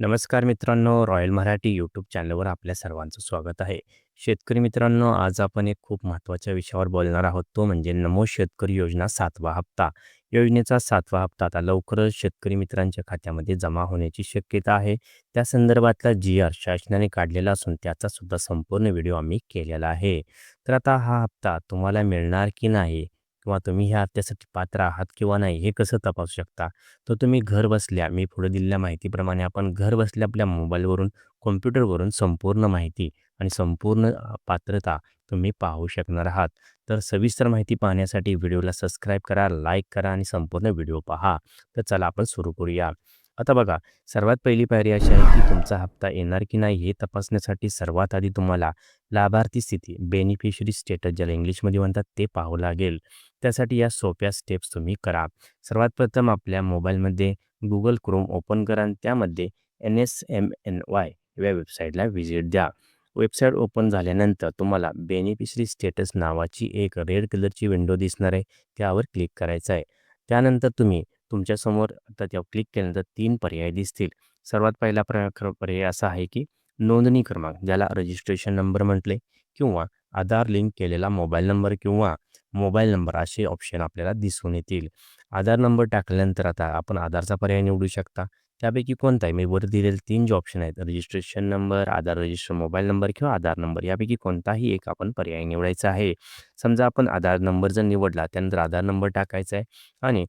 नमस्कार मित्रांनो, royal Marathi YouTube चॅनलवर आपल्या सर्वांचं स्वागत आहे. शेतकरी मित्रांनो, आज आपण एक खूप महत्त्वाच्या विषयावर बोलणार आहोत. तो म्हणजे नमो शेतकरी योजना सातवा हप्ता. योजनेचा सातवा हप्ता आता लवकरच शेतकरी मित्रांच्या खात्यामध्ये जमा होण्याची शक्यता आहे. त्या संदर्भातला जी-आर शासनाने काढलेला असून त्याचा सुद्धा संपूर्ण व्हिडिओ आम्ही केलेला आहे. तर आता हा हप्ता तुम्हाला मिळणार की नाही किंवा तुम्ही ह्या हप्त्यासाठी पात्र आहात किंवा नाही हे कसं तपासू शकता? तर तुम्ही घर बसल्या मी पुढे दिलेल्या माहितीप्रमाणे आपण घर बसल्या आपल्या मोबाईलवरून, कॉम्प्युटरवरून संपूर्ण माहिती आणि संपूर्ण पात्रता तुम्ही पाहू शकणार आहात. तर सविस्तर माहिती पाहण्यासाठी व्हिडिओला सबस्क्राईब करा, लाईक करा आणि संपूर्ण व्हिडिओ पहा. तर चला आपण सुरू करूया. आता बघा, सर्वात पहिली पायरी अशी आहे की तुमचा हप्ता येणार की नाही हे तपासण्यासाठी सर्वात आधी तुम्हाला लाभार्थी स्थिती, बेनिफिशरी स्टेटस ज्याला इंग्लिशमध्ये म्हणतात ते पाहावं लागेल. त्यासाठी या सोप्या स्टेप्स तुम्ही करा. सर्वात प्रथम आपल्या मोबाईलमध्ये गुगल क्रोम ओपन करा आणि त्यामध्ये एन-एस-एम-एन-वाय या वेबसाईटला व्हिजिट द्या. वेबसाईट ओपन झाल्यानंतर तुम्हाला बेनिफिशरी स्टेटस नावाची एक रेड कलरची विंडो दिसणार आहे. त्यावर क्लिक करायचं आहे. त्यानंतर तुम्ही तुमच्यासमोर आता त्यावर क्लिक केल्यानंतर तीन पर्याय दिसतील. सर्वात पहिला प्र क पर्याय असा आहे की नोंदणी क्रमांक ज्याला रजिस्ट्रेशन नंबर म्हटले किंवा आधार लिंक केलेला मोबाईल नंबर किंवा मोबाईल नंबर असे ऑप्शन आपल्याला दिसून येतील. आधार नंबर टाकल्यानंतर आता आपण आधारचा पर्याय निवडू शकता. त्यापैकी कोणताही मी वर दिलेले तीन जे ऑप्शन आहेत registration number, Aadhaar register mobile number किंवा आधार नंबर यापैकी कोणताही एक आपण पर्याय निवडायचा आहे. समजा आपण आधार नंबर जर निवडला त्यानंतर आधार नंबर टाकायचा आहे आणि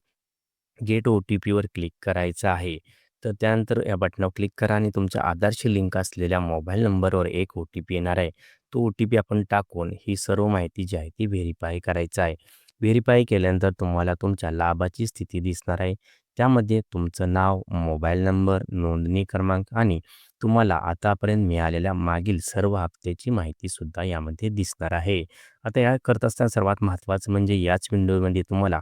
गेट ओ-टी-पीवर क्लिक करायचं आहे. तर त्यानंतर या बटनावर क्लिक करा आणि तुमच्या आधारशी लिंक असलेल्या मोबाईल नंबरवर एक ओ-टी-पी येणार आहे. तो ओ-टी-पी आपण टाकून ही सर्व माहिती जी आहे ती व्हेरीफाय करायचं आहे. व्हेरीफाय केल्यानंतर तुम्हाला तुमच्या लाभाची स्थिती दिसणार आहे. त्यामध्ये तुमचं नाव, मोबाईल नंबर, नोंदणी क्रमांक आणि तुम्हाला आतापर्यंत मिळालेल्या मागील सर्व हप्त्याची माहितीसुद्धा यामध्ये दिसणार आहे. आता या करत असताना सर्वात महत्त्वाचं म्हणजे याच विंडोमध्ये तुम्हाला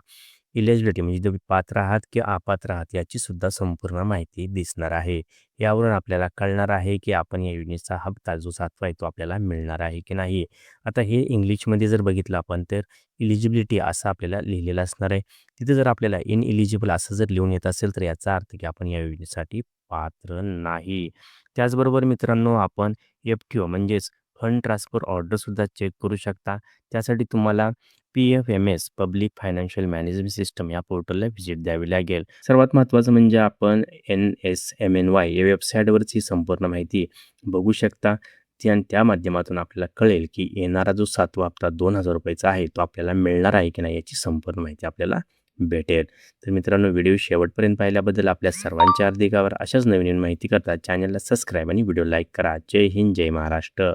इलिजिबिलिटी म्हणजे तुम्ही पात्र आहात किंवा अपात्र आहात याची सुद्धा संपूर्ण माहिती दिसणार आहे. यावरून आपल्याला कळणार आहे की आपण या योजनेचा हप्ता जो सातवा आहे तो आपल्याला मिळणार आहे की नाही. आता हे इंग्लिशमध्ये जर बघितलं आपण तर इलिजिबिलिटी असं आपल्याला लिहिलेलं असणार आहे. तिथे जर आपल्याला इन इलिजिबल असं जर लिहून येत असेल तर याचा अर्थ की आपण या योजनेसाठी पात्र नाही. त्याचबरोबर मित्रांनो आपण एफ-टी-ओ म्हणजेच फंड ट्रान्सफर ऑर्डरसुद्धा चेक करू शकता. त्यासाठी तुम्हाला PFMS public financial management system या पोर्टलला व्हिजिट द्यावी लागेल. सर्वात महत्त्वाचं म्हणजे आपण एन-एस-एम-एन-वाय या वेबसाईटवरच ही संपूर्ण माहिती बघू शकता. ती आणि त्या माध्यमातून आपल्याला कळेल की येणारा जो सातवा हप्ता दोन हजार रुपयाचा आहे तो आपल्याला मिळणार आहे की नाही याची संपूर्ण माहिती आपल्याला भेटेल. तर मित्रांनो व्हिडिओ शेवटपर्यंत पाहिल्याबद्दल आपल्या सर्वांच्या हार्दिकावर अशाच नवीन-नवीन माहितीकरता चॅनलला सबस्क्राईब आणि व्हिडिओ लाईक करा. जय हिंद, जय महाराष्ट्र.